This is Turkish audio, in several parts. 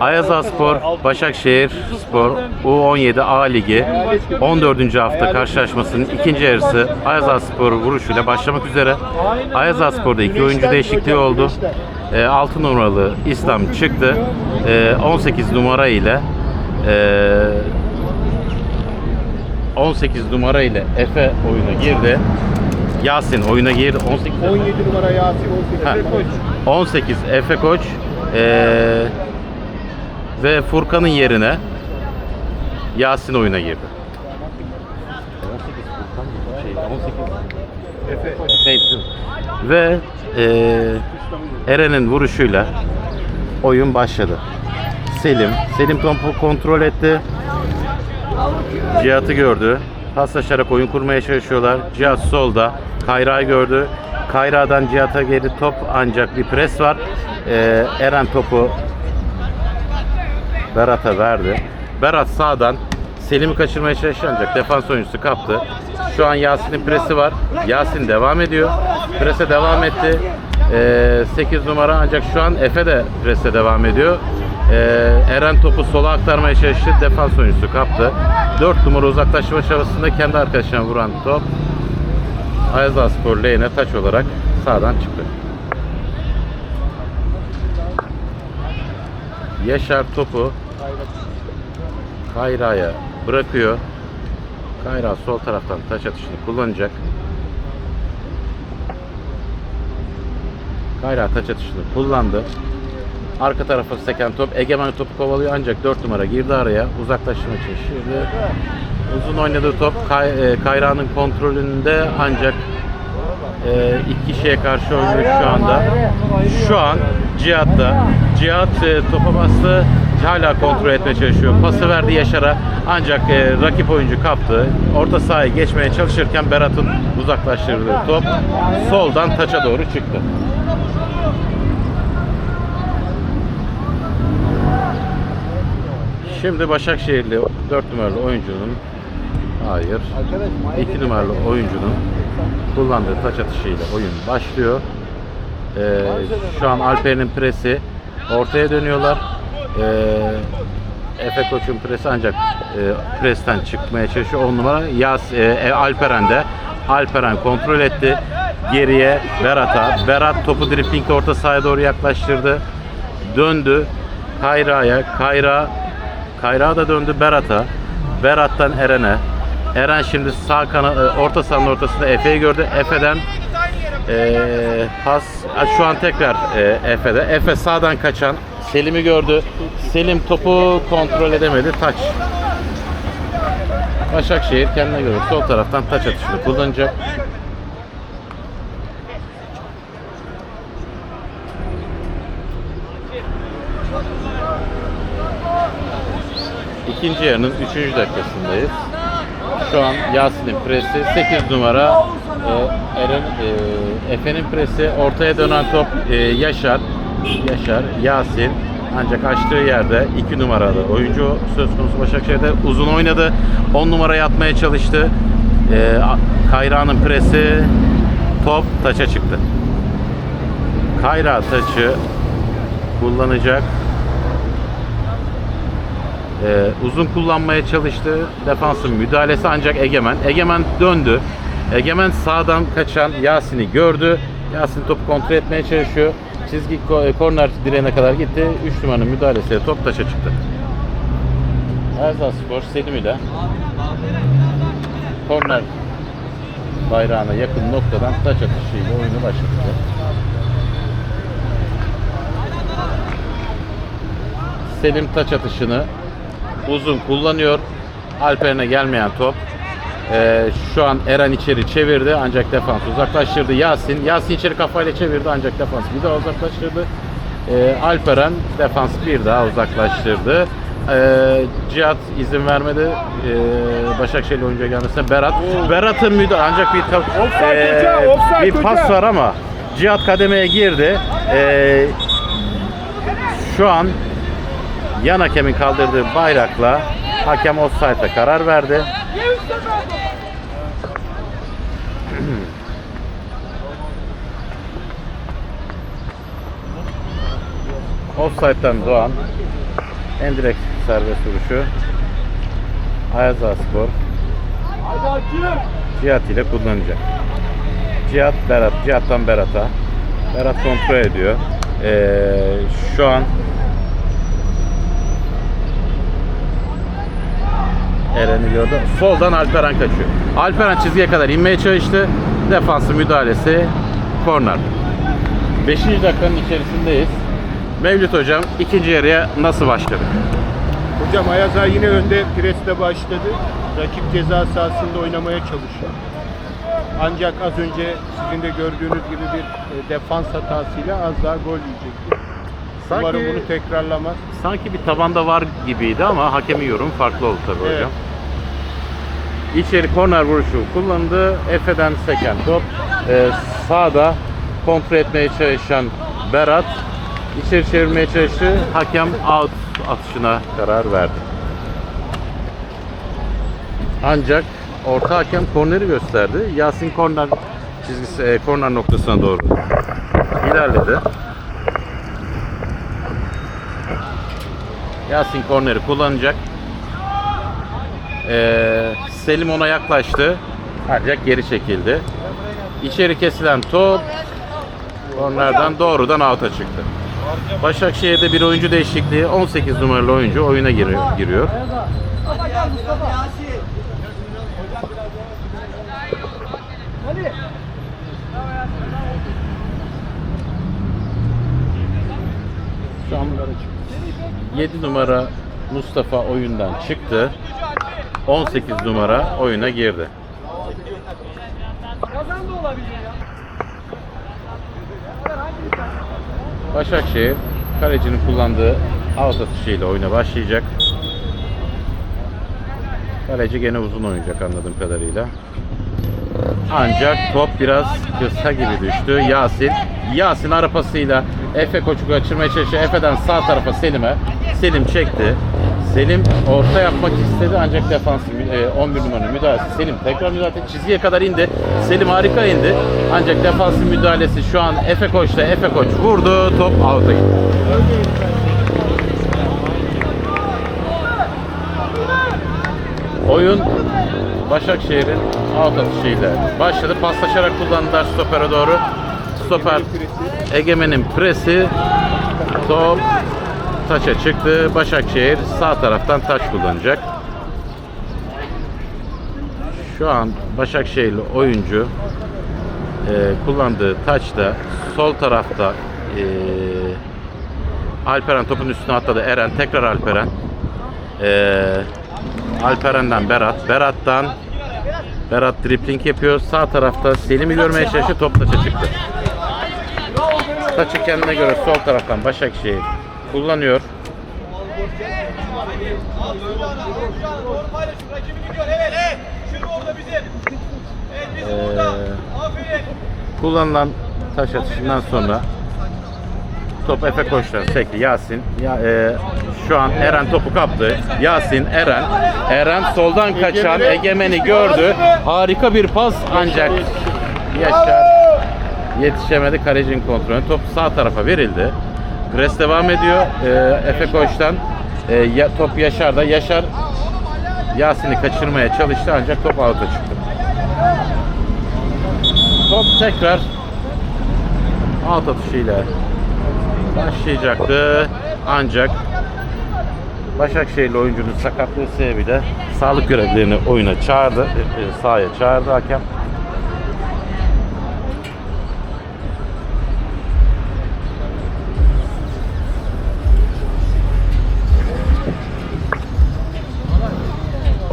Ayaza Spor, Başakşehir Spor U17 A Ligi 14. hafta karşılaşmasının ikinci yarısı Ayaza Spor vuruşuyla başlamak üzere. Ayaza Spor'da iki oyuncu değişikliği oldu. 6 numaralı İslam çıktı. E, 18 numara ile e, 18 numara ile Efe oyuna girdi. Yasin oyuna girdi. 18 17 numara Yasin 18. Ha. Efe Koç. 18 Efe Koç eee, ve Furkan'ın yerine Yasin oyuna girdi. 18 Furkan? Şey, 18 Efe. şey, ve eee, Eren'in vuruşuyla oyun başladı. Selim, Selim topu kontrol etti. Cihat'ı gördü. Paslaşarak oyun kurmaya çalışıyorlar. Cihat solda. Kayra'yı gördü. Kayra'dan Cihat'a geri top ancak bir pres var. Ee, Eren topu Berat'a verdi. Berat sağdan Selim'i kaçırmaya çalıştı ancak defans oyuncusu kaptı. Şu an Yasin'in presi var. Yasin devam ediyor. Prese devam etti. Ee, 8 numara ancak şu an Efe de prese devam ediyor. Ee, Eren topu sola aktarmaya çalıştı. Defans oyuncusu kaptı. 4 numara uzaklaşma çabasında kendi arkadaşına vuran top Ayazağ Spor lehine taç olarak sağdan çıktı. Yaşar topu Kayra'ya bırakıyor. Kayra sol taraftan taç atışını kullanacak. Kayra taç atışını kullandı. Arka tarafa seken top Egemen topu kovalıyor ancak 4 numara girdi araya. Uzaklaştırma için şimdi uzun oynadığı top Kay, e, Kayra'nın kontrolünde ancak e, iki kişiye karşı oynuyor şu anda. Şu an Cihat'ta. Cihat e, topa bastı. Hala kontrol etmeye çalışıyor. Pası verdi Yaşar'a. Ancak e, rakip oyuncu kaptı. Orta sahaya geçmeye çalışırken Berat'ın uzaklaştırdığı top soldan taça doğru çıktı. Şimdi Başakşehirli 4 numaralı oyuncunun hayır 2 numaralı oyuncunun kullandığı taç atışıyla oyun başlıyor. Ee, şu an Alper'in presi ortaya dönüyorlar. Ee, Efe Koç'un presi ancak e, presten çıkmaya çalışıyor. 10 numara Yas e, e, Alperen Alperen kontrol etti. Geriye Berat'a. Berat topu driplingle orta sahaya doğru yaklaştırdı. Döndü. Kayra'ya. Kayra Kayra da döndü Berat'a. Berat'tan Eren'e. Eren şimdi sağ kana, e, orta sahanın ortasında Efe'yi gördü. Efe'den e, pas şu an tekrar e, Efe'de. Efe sağdan kaçan Selim'i gördü. Selim topu kontrol edemedi. Taç. Başakşehir kendine göre sol taraftan taç atışını kullanacak. İkinci yarının 3. dakikasındayız. Şu an Yasin'in presi 8 numara e, Eren e, Efe'nin presi ortaya dönen top e, Yaşar Yaşar Yasin ancak açtığı yerde 2 numaralı oyuncu söz konusu Başakşehir'de uzun oynadı. 10 numaraya atmaya çalıştı. E, Kayra'nın presi top taça çıktı. Kayra taçı kullanacak. Ee, uzun kullanmaya çalıştı. Defansın müdahalesi ancak Egemen. Egemen döndü. Egemen sağdan kaçan Yasin'i gördü. Yasin topu kontrol etmeye çalışıyor. Çizgi ko- korner direğine kadar gitti. 3 numaranın müdahalesiyle top taşa çıktı. Erzaz Spor Selim ile korner bayrağına yakın noktadan taç atışıyla oyunu başlattı. Selim taç atışını uzun kullanıyor. Alper'ine gelmeyen top. Ee, şu an Eren içeri çevirdi ancak defans uzaklaştırdı. Yasin. Yasin içeri kafayla çevirdi ancak defans bir daha uzaklaştırdı. Ee, Alperen defans bir daha uzaklaştırdı. Ee, Cihat izin vermedi. Ee, Başakşehir oyuncuya gelmesine. Berat. Berat'ın müdahale ancak bir, Offside ee, hoca, offside bir pas hoca. var ama Cihat kademeye girdi. Ee, şu an yan hakemin kaldırdığı bayrakla hakem offside'a karar verdi. Offside'den doğan endirekt serbest vuruşu Ayaz Aspor Cihat ile kullanacak. Cihat Berat, Cihat'tan Berat'a. Berat kontrol ediyor. Ee, şu an Eren'i gördü. Soldan Alperen kaçıyor. Alperen çizgiye kadar inmeye çalıştı. Defansı müdahalesi korner. 5. dakikanın içerisindeyiz. Mevlüt hocam ikinci yarıya nasıl başladı? Hocam Ayaza yine önde presle başladı. Rakip ceza sahasında oynamaya çalışıyor. Ancak az önce sizin de gördüğünüz gibi bir e, defans hatasıyla az daha gol yiyecekti. Sanki- Umarım bunu tekrarlamaz. Sanki bir tabanda var gibiydi ama hakemin yorum farklı oldu tabii Evet. hocam. İçeri korner vuruşu kullandı. Efe'den seken top. Ee, sağda kontrol etmeye çalışan Berat içeri çevirmeye çalıştı. Hakem out atışına karar verdi. Ancak orta hakem korneri gösterdi. Yasin korner çizgisi, e, korner noktasına doğru ilerledi. Yasin korneri kullanacak. Ee, Selim ona yaklaştı. Ancak geri çekildi. İçeri kesilen top kornerden doğrudan out'a çıktı. Başakşehir'de bir oyuncu değişikliği 18 numaralı oyuncu oyuna giriyor. giriyor. Şu an 7 numara Mustafa oyundan çıktı. 18 numara oyuna girdi. Başakşehir kalecinin kullandığı out atışıyla oyuna başlayacak. Kaleci gene uzun oynayacak anladığım kadarıyla. Ancak top biraz kısa gibi düştü. Yasin. Yasin arapasıyla Efe koçu kaçırmaya çalışıyor. Efe'den sağ tarafa Selim'e. Selim çekti. Selim orta yapmak istedi ancak defansın e, 11 numaranın müdahalesi. Selim tekrar müdahale. Çizgiye kadar indi. Selim harika indi. Ancak defansın müdahalesi şu an Efe Koç'ta. Efe Koç vurdu. Top out'a gitti. Oyun Başakşehir'in out atışıyla başladı. Paslaşarak kullandılar stopere doğru. Stoper Egemen'in presi top taça çıktı. Başakşehir sağ taraftan taç kullanacak. Şu an Başakşehirli oyuncu e, kullandığı taçta sol tarafta e, Alperen topun üstüne atladı. Eren tekrar Alperen. E, Alperen'den Berat. Berat'tan Berat dripling yapıyor. Sağ tarafta Selim'i görmeye çalışıyor. Top taça çıktı. Taçı kendine göre sol taraftan Başakşehir kullanıyor. Ee, kullanılan taş atışından sonra top Efe Koç'tan sekti. Yasin. Ya, e, şu an Eren topu kaptı. Yasin, Eren. Eren soldan kaçan Egemen'i gördü. Harika bir pas ancak Yaşar yetişemedi kalecinin kontrolü. Top sağ tarafa verildi. Pres devam ediyor. E, Efe Koç'tan e, ya, top Yaşar'da. Yaşar Yasin'i kaçırmaya çalıştı ancak top out'a çıktı. Top tekrar out atışıyla başlayacaktı. Ancak Başakşehirli oyuncunun sakatlığı sebebiyle sağlık görevlilerini oyuna çağırdı, e, e, sahaya çağırdı hakem.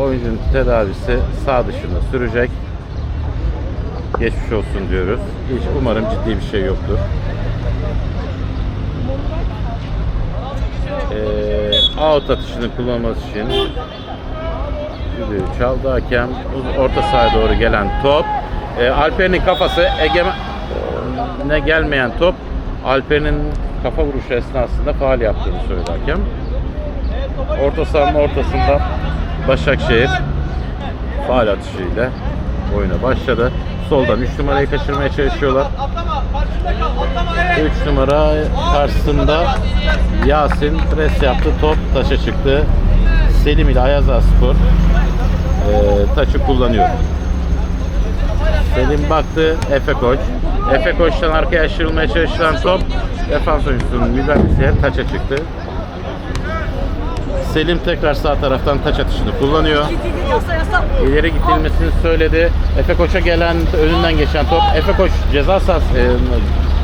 Oyuncunun tedavisi sağ dışında sürecek. Geçmiş olsun diyoruz. Hiç umarım ciddi bir şey yoktur. Ee, out atışını kullanması için düdüğü çaldı hakem. Orta sahaya doğru gelen top. Ee, Alper'in kafası Egemen'e gelmeyen top Alper'in kafa vuruşu esnasında faal yaptığını söyledi hakem. Orta sahanın ortasında Başakşehir faal atışıyla oyuna başladı. soldan 3 numarayı kaçırmaya çalışıyorlar. 3 numara karşısında Yasin pres yaptı. Top taça çıktı. Selim ile Ayaz Spor e, taçı kullanıyor. Selim baktı Efe Koç. Efe Koç'tan arkaya aşırılmaya çalışılan top defans oyuncusunun müdahalesiyle taça çıktı. Selim tekrar sağ taraftan taç atışını kullanıyor. İleri gidilmesini söyledi. Efe Koç'a gelen önünden geçen top. Efe Koç ceza sahasına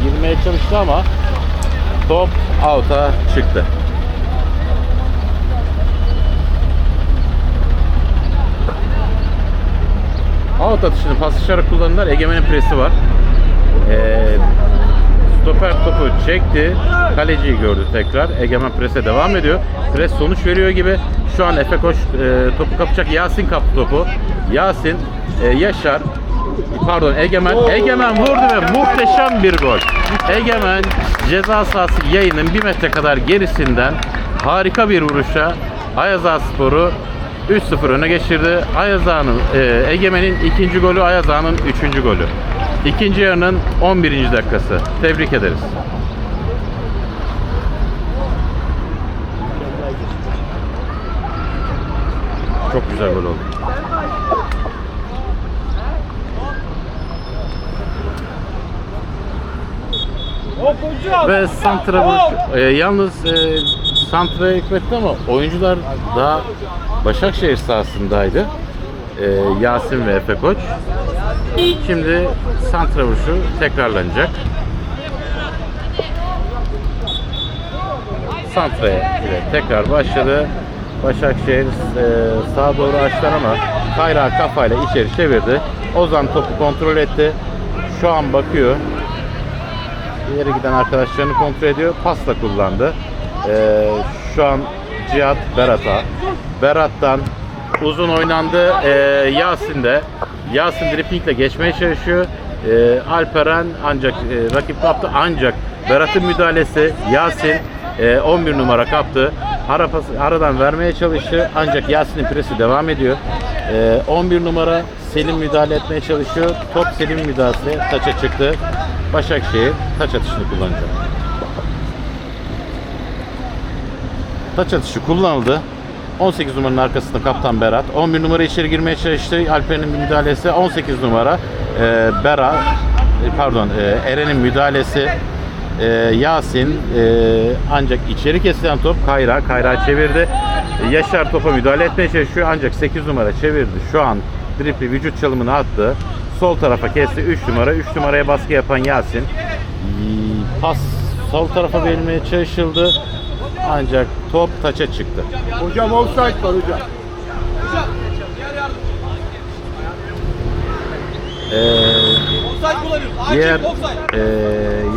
girmeye çalıştı ama top out'a çıktı. Out atışını paslaşarak kullandılar. Egemen'in presi var. Ee, stoper topu çekti. Kaleciyi gördü tekrar. Egemen prese devam ediyor. Pres sonuç veriyor gibi. Şu an Efe Koç e, topu kapacak. Yasin kaptı topu. Yasin, e, Yaşar, pardon Egemen. Egemen vurdu ve muhteşem bir gol. Egemen ceza sahası yayının bir metre kadar gerisinden harika bir vuruşa Ayaza Spor'u 3-0 öne geçirdi. Ayazağ'ın e, Egemen'in ikinci golü, Ayazağ'ın üçüncü golü. İkinci yarının 11. dakikası. Tebrik ederiz. Çok güzel gol oldu. Ve Santra e, yalnız e, Santra hikmetti ama oyuncular daha Başakşehir sahasındaydı. E, Yasin ve Efe Koç. Şimdi Santra vuruşu tekrarlanacak. Santra ile tekrar başladı. Başakşehir e, sağa doğru açtılar ama Kayra kafayla içeri çevirdi. Ozan topu kontrol etti. Şu an bakıyor. İleri giden arkadaşlarını kontrol ediyor. Pasla kullandı. Ee, şu an Cihat Berat'a. Berat'tan uzun oynandı. Ee, Yasin. Yasin driplingle geçmeye çalışıyor. Ee, Alperen ancak e, rakip kaptı. Ancak Berat'ın müdahalesi Yasin e, 11 numara kaptı. Arapası, aradan vermeye çalıştı. Ancak Yasin'in presi devam ediyor. Ee, 11 numara Selim müdahale etmeye çalışıyor. Top Selim müdahalesi taça çıktı. Başakşehir taç atışını kullanacak. Taç atışı kullanıldı. 18 numaranın arkasında kaptan Berat. 11 numara içeri girmeye çalıştı. Alper'in müdahalesi. 18 numara e, Berat e, pardon e, Eren'in müdahalesi. E, Yasin e, ancak içeri kesilen top Kayra. Kayra çevirdi. E, Yaşar topa müdahale etmeye çalışıyor ancak 8 numara çevirdi. Şu an dripli vücut çalımını attı. Sol tarafa kesti 3 numara. 3 numaraya baskı yapan Yasin. Pas sol tarafa verilmeye çalışıldı. Ancak top taça çıktı. Hocam offside var hocam. Ee, diğer e,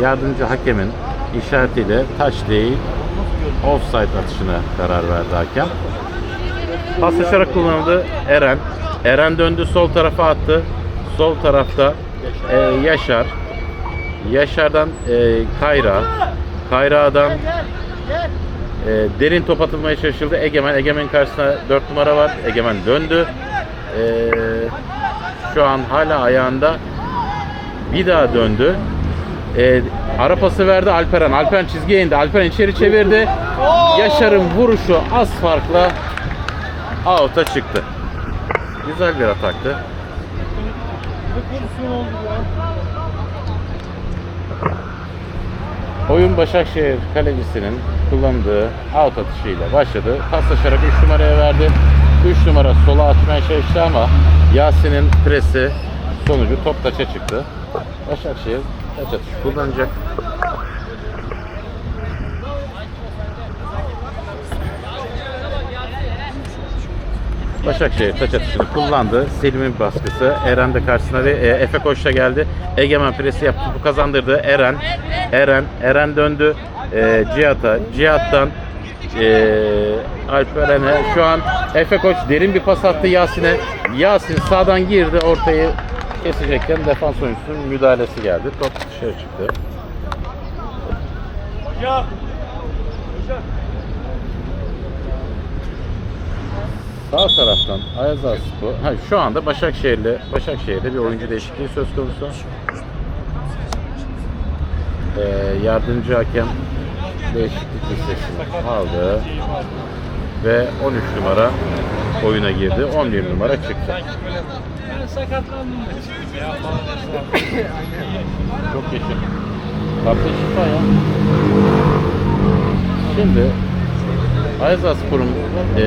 yardımcı hakemin işaretiyle taç değil offside atışına karar verdi hakem. Paslaşarak kullanıldı Eren. Eren döndü sol tarafa attı. Sol tarafta e, Yaşar. Yaşar'dan e, Kayra. Kayra'dan e, derin top atılmaya çalışıldı. Egemen. Egemen karşısında 4 numara var. Egemen döndü. E, şu an hala ayağında. Bir daha döndü. E, ara pası verdi Alperen. Alperen çizgiye indi. Alperen içeri çevirdi. Yaşar'ın vuruşu az farkla out'a çıktı. Güzel bir ataktı. Oyun Başakşehir kalecisinin kullandığı out atışıyla başladı. Paslaşarak 3 numaraya verdi. 3 numara sola atmaya çalıştı ama Yasin'in presi sonucu top taça çıktı. Başakşehir taç atışı kullanacak. Başakşehir taç atışını kullandı. Selim'in baskısı. Eren de karşısına ve e, Efe Koç da geldi. Egemen presi yaptı. Bu kazandırdı. Eren. Eren. Eren döndü. E, Cihat'a. Cihat'tan e, Alperen'e. Şu an Efe Koç derin bir pas attı Yasin'e. Yasin sağdan girdi. Ortayı kesecekken defans oyuncusunun müdahalesi geldi. Top dışarı çıktı. Sağ taraftan Ayaz Spor. Ha, şu anda Başakşehir'le Başakşehir'de bir oyuncu değişikliği söz konusu. Ee, yardımcı hakem değişiklik listesini aldı ve 13 numara oyuna girdi. 11 numara çıktı. Çok. Kapta şifa ya. Şimdi Ayza Spor'un e,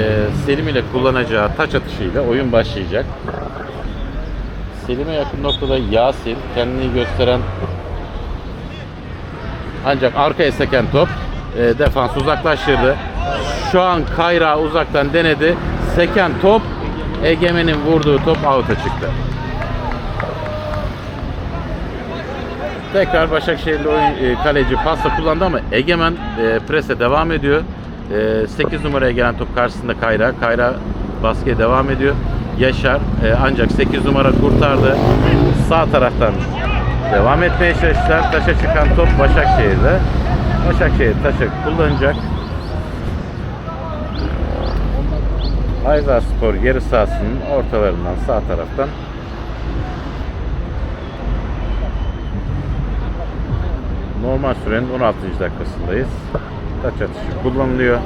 Selim ile kullanacağı taç atışıyla oyun başlayacak. Selim'e yakın noktada Yasin kendini gösteren ancak arkaya seken top e, defans uzaklaştırdı. Şu an Kayra uzaktan denedi. Seken top Egemen'in vurduğu top out'a çıktı. Tekrar Başakşehirli oyun, e, kaleci pasla kullandı ama Egemen e, prese devam ediyor. E, 8 numaraya gelen top karşısında Kayra. Kayra baskıya devam ediyor. Yaşar e, ancak 8 numara kurtardı. Sağ taraftan devam etmeye çalıştılar. Taşa çıkan top Başakşehir'de. Başakşehir taşı kullanacak. Ayza Spor yarı sahasının ortalarından sağ taraftan Normal sürenin 16. dakikasındayız. Taç atışı kullanılıyor.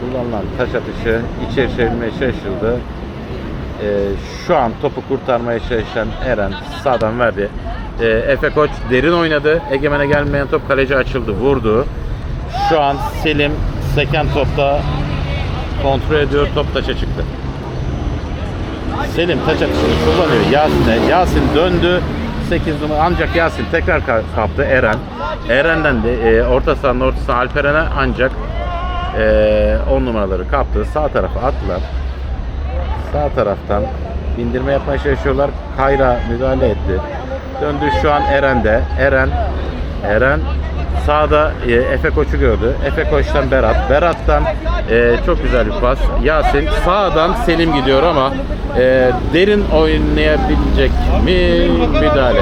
Kullanılan taç atışı içeri çevirmeye çalışıldı. Ee, şu an topu kurtarmaya çalışan Eren sağdan verdi. Ee, Efe Koç derin oynadı. Egemen'e gelmeyen top kaleci açıldı, vurdu. Şu an Selim seken topta kontrol ediyor, top taça çıktı. Selim taç atışını kullanıyor Yasin'e. Yasin döndü. 8 numara ancak Yasin tekrar ka- kaptı Eren. Eren'den de e, orta sahanın ortasına Alperen'e ancak 10 numaraları kaptı. Sağ tarafa attılar. Sağ taraftan bindirme yapmaya çalışıyorlar. Kayra müdahale etti. Döndü şu an Eren'de. Eren Eren sağda e, Efe Koç'u gördü. Efe Koç'tan Berat. Berat'tan e, çok güzel bir pas. Yasin sağdan Selim gidiyor ama e, derin oynayabilecek mi müdahale